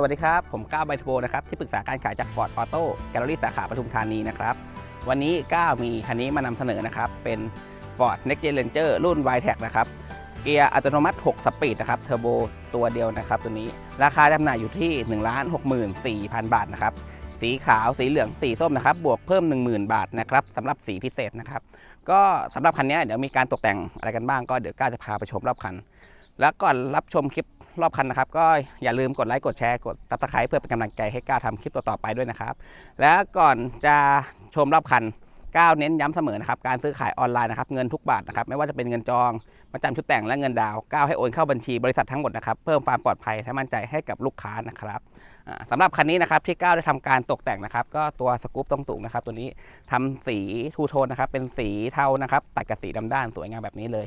สวัสดีครับ ผมก้าวไบทโบนะครับที่ปรึกษาการขายจากฟอร์ดออโต้แกลเลอรี่สาขาปทุมธานีนะครับ วันนี้ก้าวมีคันนี้มานำเสนอนะครับ เป็น Ford Next Gen Ranger รุ่น y t e c นะครับ เกียร์อัตโนมัติ 6 สปีดนะครับเทอร์โบตัวเดียวนะครับ ตัวนี้ราคาจำหน่ายอยู่ที่ 1 6 4 0 0 0 บาทนะครับ สีขาวสีเหลืองสีส้มนะครับ บวกเพิ่ม 10,000 บาทนะครับสำหรับสีพิเศษนะครับ ก็สำหรับคันนี้เดี๋ยวมีการตกแต่งอะไรกันบ้างก็เดี๋ยวก้าวจะพาไปชมรอบคัน แล้วก่อนรับชมคลิป รอบคันนะครับ ก็อย่าลืมกดไลค์กดแชร์กดตับสไครต์เพื่อเป็นกำลังใจให้ก้าวทำคลิปต่อๆไปด้วยนะครับ แล้วก่อนจะชมรอบคันก้าวเน้นย้ำเสมอนะครับการซื้อขายออนไลน์นะครับเงินทุกบาทนะครับไม่ว่าจะเป็นเงินจองมาจำชุดแต่งและเงินดาวก้าวให้โอนเข้าบัญชีบริษัททั้งหมดนะครับเพิ่มความปลอดภัยและมั่นใจให้กับลูกค้านะครับ สำหรับคันนี้นะครับที่ก้าวได้ทำการตกแต่งนะครับ ก็ตัวสกู๊ปตรงสูงนะครับ ตัวนี้ทำสีทูโทนนะครับเป็นสีเทานะครับตัดกับสีดำด้านสวยงามแบบนี้เลย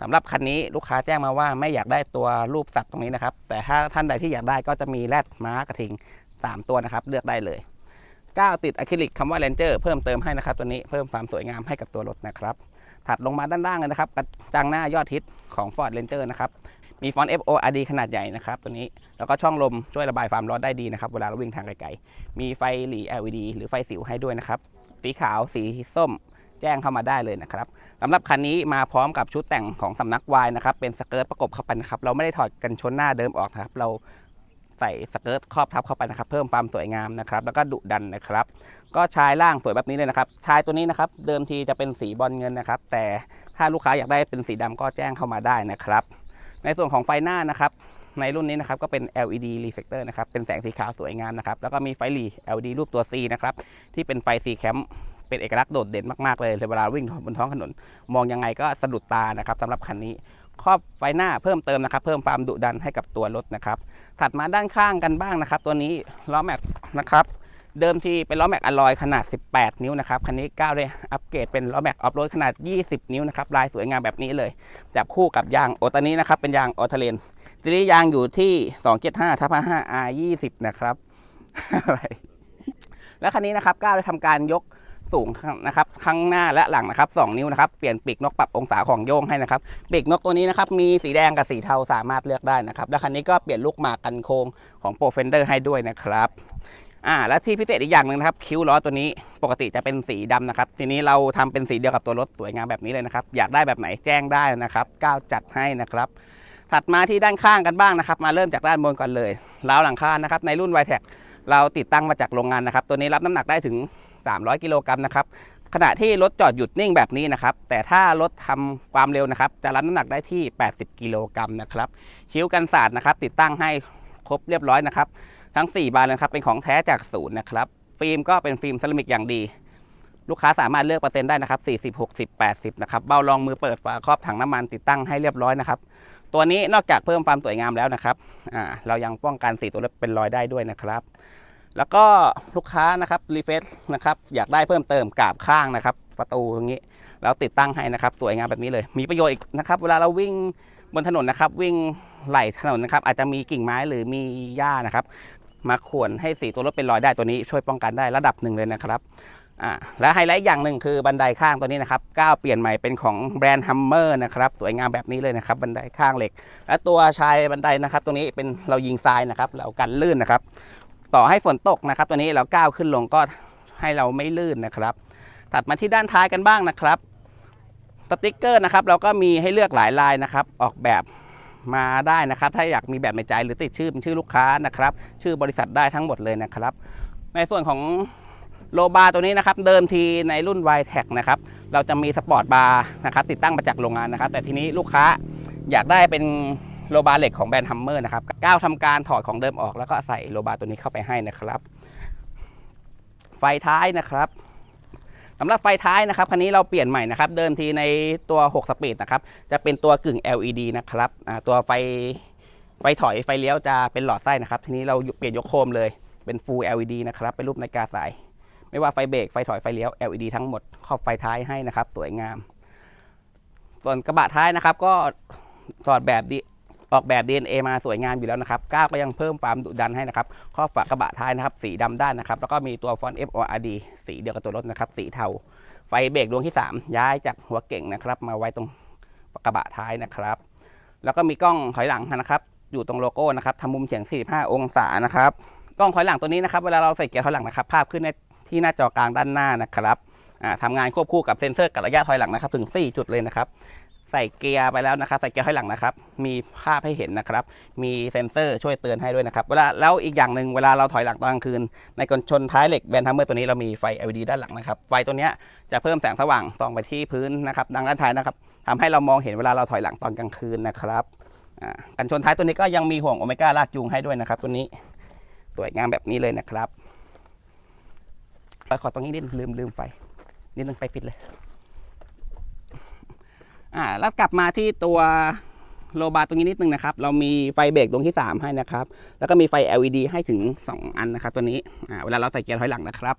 สำหรับคันนี้ลูกค้าแจ้งมาว่าไม่อยากได้ตัวรูปสัตว์ตรงนี้นะครับ แต่ถ้าท่านใดที่อยากได้ก็จะมีแรดม้ากระทิง 3 ตัวนะครับ เลือกได้เลยก้าวติดอะคริลิกคำว่า Ranger เพิ่มเติมให้นะครับตัวนี้เพิ่มความสวยงามให้กับตัวรถนะครับถัดลงมาด้านล่างเลยนะครับกระจังหน้ายอดฮิตของ Ford Ranger นะครับ มีฟอนต์ FORD ขนาดใหญ่นะครับตัวนี้แล้วก็ช่องลมช่วยระบายความร้อนได้ดีนะครับเวลาเราวิ่งทางไกลๆมีไฟหลี LED หรือไฟสิวให้ด้วยนะครับสีขาวสีส้มแจ้งเข้ามาได้เลยนะครับสำหรับคันนี้มาพร้อมกับชุดแต่งของสำนักวายนะครับ เป็นสเกิร์ตประกบเข้าไปนะครับ เราไม่ได้ถอดกันชนหน้าเดิมออกนะครับ เราใส่สเกิร์ตครอบทับเข้าไปนะครับ เพิ่มความสวยงามนะครับ แล้วก็ดุดันนะครับ ก็ชายล่างสวยแบบนี้เลยนะครับ ชายตัวนี้นะครับ เดิมทีจะเป็นสีบอลเงินนะครับ แต่ถ้าลูกค้าอยากได้เป็นสีดำก็แจ้งเข้ามาได้นะครับ ในส่วนของไฟหน้านะครับในรุ่นนี้นะครับก็เป็น LED reflector นะครับเป็นแสงสีขาวสวยงามนะครับแล้วก็มีไฟหลี LED รูปตัว C นะครับที่เป็นไฟ C แคมเป็นเอกลักษณ์โดดเด่นมากๆเลยเวลาวิ่งบนท้องถนน มองยังไงก็สะดุดตานะครับสำหรับคันนี้ครอบไฟหน้าเพิ่มเติมนะครับ เพิ่มความดุดันให้กับตัวรถนะครับ ถัดมาด้านข้างกันบ้างนะครับ ตัวนี้ล้อแม็กนะครับ เดิมทีเป็นล้อแม็กอลลอยขนาด 18 นิ้วนะครับ คันนี้ก้าวได้อัปเกรดเป็นล้อแม็กออฟโรดขนาด 20 นิ้วนะครับ ลายสวยงามแบบนี้เลย จับคู่กับยางโอตอนนี้นะครับ เป็นยางออเทเลนทีนี้ยางอยู่ที่ 275ทับ5 R 20 นะครับ อะไรแล้วคันนี้นะครับก้าวได้ทำการยกสูงนะครับข้างหน้าและหลังนะครับ 2 นิ้วนะครับ เปลี่ยนปีกนกปรับองศาของโยงให้นะครับปีกนกตัวนี้นะครับมีสีแดงกับสีเทาสามารถเลือกได้นะครับ และคันนี้ก็เปลี่ยนลูกหมากกันโค้งของโปรเฟนเดอร์ให้ด้วยนะครับ อ่าและที่พิเศษอีกอย่างหนึ่งนะครับ คิ้วล้อตัวนี้ปกติจะเป็นสีดำนะครับ ทีนี้เราทำเป็นสีเดียวกับตัวรถสวยงามแบบนี้เลยนะครับ อยากได้แบบไหนแจ้งได้นะครับก้าวจัดให้นะครับ ถัดมาที่ด้านข้างกันบ้างนะครับ มาเริ่มจากด้านบนก่อนเลยราวหลังคานะครับในรุ่น y t e c เราติดตั้งมาจากโรงงานนะครับ ตัวนี้รับน้ำหนักได้ถึง 300 กิโลกรัมนะครับขณะที่รถจอดหยุดนิ่งแบบนี้นะครับ แต่ถ้ารถทำความเร็วนะครับ จะรับน้ำหนักได้ที่ 80 กิโลกรัมนะครับ คิ้วกันศาสตร์นะครับ ติดตั้งให้ครบเรียบร้อยนะครับ ทั้ง 4 บานเลยนะครับเป็นของแท้จากศูนย์นะครับ ฟิล์มก็เป็นฟิล์มเซรามิกอย่างดี ลูกค้าสามารถเลือกเปอร์เซ็นต์ได้นะครับ40 60 80นะครับเบ้ารองมือเปิดฝาครอบถังน้ำมันติดตั้งให้เรียบร้อยนะครับตัวนี้นอกจากเพิ่มความสวยงามแล้วนะครับอ่าเรายังป้องกันสีตัวรถเป็นรอยได้ด้วยนะครับแล้วก็ลูกค้านะครับรีเฟซนะครับอยากได้เพิ่มเติมกาบข้างนะครับ ประตูตรงนี้แล้วติดตั้งให้นะครับ สวยงามแบบนี้เลย มีประโยชน์อีกนะครับ เวลาเราวิ่งบนถนนนะครับ วิ่งไหลถนนนะครับ อาจจะมีกิ่งไม้หรือมีหญ้านะครับ มาข่วนให้สีตัวรถเป็นรอยได้ตัวนี้ช่วยป้องกันได้ระดับหนึ่งเลยนะครับอ่าและไฮไลท์อย่างหนึ่งคือบันไดข้างตัวนี้นะครับก้าวเปลี่ยนใหม่เป็นของแบรนด์ฮัมเมอร์นะครับสวยงามแบบนี้เลยนะครับบันไดข้างเหล็ก และตัวชายบันไดนะครับตรงนี้เป็นเรายิงทรายนะครับ เรากันลื่นนะครับ ต่อให้ฝนตกนะครับ ตัวนี้เราก้าวขึ้นลงก็ให้เราไม่ลื่นนะครับถัดมาที่ด้านท้ายกันบ้างนะครับสติกเกอร์นะครับเราก็มีให้เลือกหลายลายนะครับ ออกแบบ มาได้นะครับ ถ้าอยากมีแบบในใจหรือติดชื่อเป็นชื่อลูกค้านะครับ ชื่อบริษัทได้ทั้งหมดเลยนะครับ ในส่วนของโลบาร์ตัวนี้นะครับ เดิมทีในรุ่น y t e c นะครับ เราจะมีสปอร์ตบาร์นะครับ ติดตั้งมาจากโรงงานนะครับ แต่ทีนี้ลูกค้าอยากได้เป็นโลบาร์เหล็กของแบรนด์ฮัมเมอร์นะครับก้าวทำการถอดของเดิมออกแล้วก็ใส่โลบาร์ตัวนี้เข้าไปให้นะครับ ไฟท้ายนะครับ สำหรับไฟท้ายนะครับคันนี้เราเปลี่ยนใหม่นะครับ เดิมทีในตัว 6 สปีดนะครับจะเป็นตัวกึ่ง LED นะครับตัวไฟไฟถอยไฟเลี้ยวจะเป็นหลอดไส้นะครับ ทีนี้เราเปลี่ยนยกโคมเลยเป็น Full LED นะครับเป็นรูปนาฬิกาสาย ไม่ว่าไฟเบรกไฟถอยไฟเลี้ยว LED ทั้งหมดครอบไฟท้ายให้นะครับ สวยงาม ส่วนกระบะท้ายนะครับก็ถอดแบบดี ออกแบบ DNA มาสวยงามอยู่แล้วนะครับก้าวก็ยังเพิ่มความดุดันให้นะครับครอบฝากระบะท้ายนะครับ สีดำด้านนะครับ แล้วก็มีตัวฟอนต์ FORD สีเดียวกับตัวรถนะครับ สีเทา ไฟเบรกดวงที่ 3 ย้ายจากหัวเก่งนะครับ มาไว้ตรงกระบะท้ายนะครับ แล้วก็มีกล้องถอยหลังนะครับ อยู่ตรงโลโก้นะครับทำมุมเฉียง 45 องศานะครับกล้องถอยหลังตัวนี้นะครับเวลาเราใส่เกียร์ถอยหลังนะครับ ภาพขึ้นในที่หน้าจอกลางด้านหน้านะครับอ่าทำงานควบคู่กับเซ็นเซอร์กับระยะถอยหลังนะครับ ถึง 4 จุดเลยนะครับ ใส่เกียร์ไปแล้วนะครับใส่เกียร์ถอยหลังนะครับ มีภาพให้เห็นนะครับ มีเซ็นเซอร์ช่วยเตือนให้ด้วยนะครับเวลาแล้วอีกอย่างหนึ่งเวลาเราถอยหลังตอนกลางคืน ในกลชนท้ายเหล็กแบนทัมเมอร์ตัวนี้เรามีไฟ LED ด้านหลังนะครับ ไฟตัวนี้จะเพิ่มแสงสว่างส่องไปที่พื้นนะครับดังด้านท้ายนะครับทำให้เรามองเห็นเวลาเราถอยหลังตอนกลางคืนนะครับอ่ากันชนท้ายตัวนี้ก็ยังมีห่วงโอเมก้าลากจูงให้ด้วยนะครับ ตัวนี้สวยงามแบบนี้เลยนะครับไปขอตรงนี้นิดลืมลืมไฟนิดนึงไฟปิดเลย อ่าแล้วกลับมาที่ตัวโลบาร์ตรงนี้นิดนึงนะครับ เรามีไฟเบรกดวงที่ 3 ให้นะครับ แล้วก็มีไฟ LED ให้ถึง 2 อันนะครับ ตัวนี้อ่าเวลาเราใส่เกียร์ถอยหลังนะครับ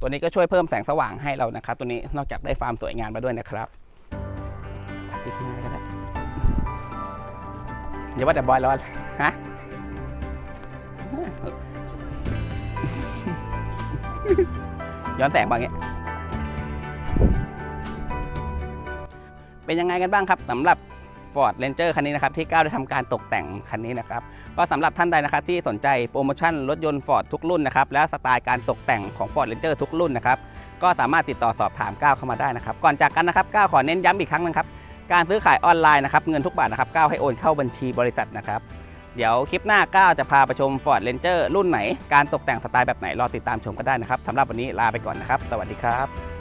ตัวนี้ก็ช่วยเพิ่มแสงสว่างให้เรานะครับ ตัวนี้นอกจากได้ความสวยงามมาด้วยนะครับอีกข้างหน้าก็ได้อย่าว่าแต่บอยร้อนฮะย้อนแสงบางอย่าง เป็นยังไงกันบ้างครับสำหรับ Ford Ranger คันนี้นะครับที่ก้าวได้ทำการตกแต่งคันนี้นะครับก็สำหรับท่านใดนะครับที่สนใจโปรโมชั่นรถยนต์ Ford ทุกรุ่นนะครับและสไตล์การตกแต่งของ Ford Ranger ทุกรุ่นนะครับก็สามารถติดต่อสอบถามก้าวเข้ามาได้นะครับก่อนจากกันนะครับก้าวขอเน้นย้ำอีกครั้งนะครับการซื้อขายออนไลน์นะครับเงินทุกบาทนะครับก้าวให้โอนเข้าบัญชีบริษัทนะครับเดี๋ยวคลิปหน้าก้าวจะพาไปชม Ford Ranger รุ่นไหน การตกแต่งสไตล์แบบไหนรอติดตามชมก็ได้นะครับสำหรับวันนี้ลาไปก่อนนะครับ สวัสดีครับ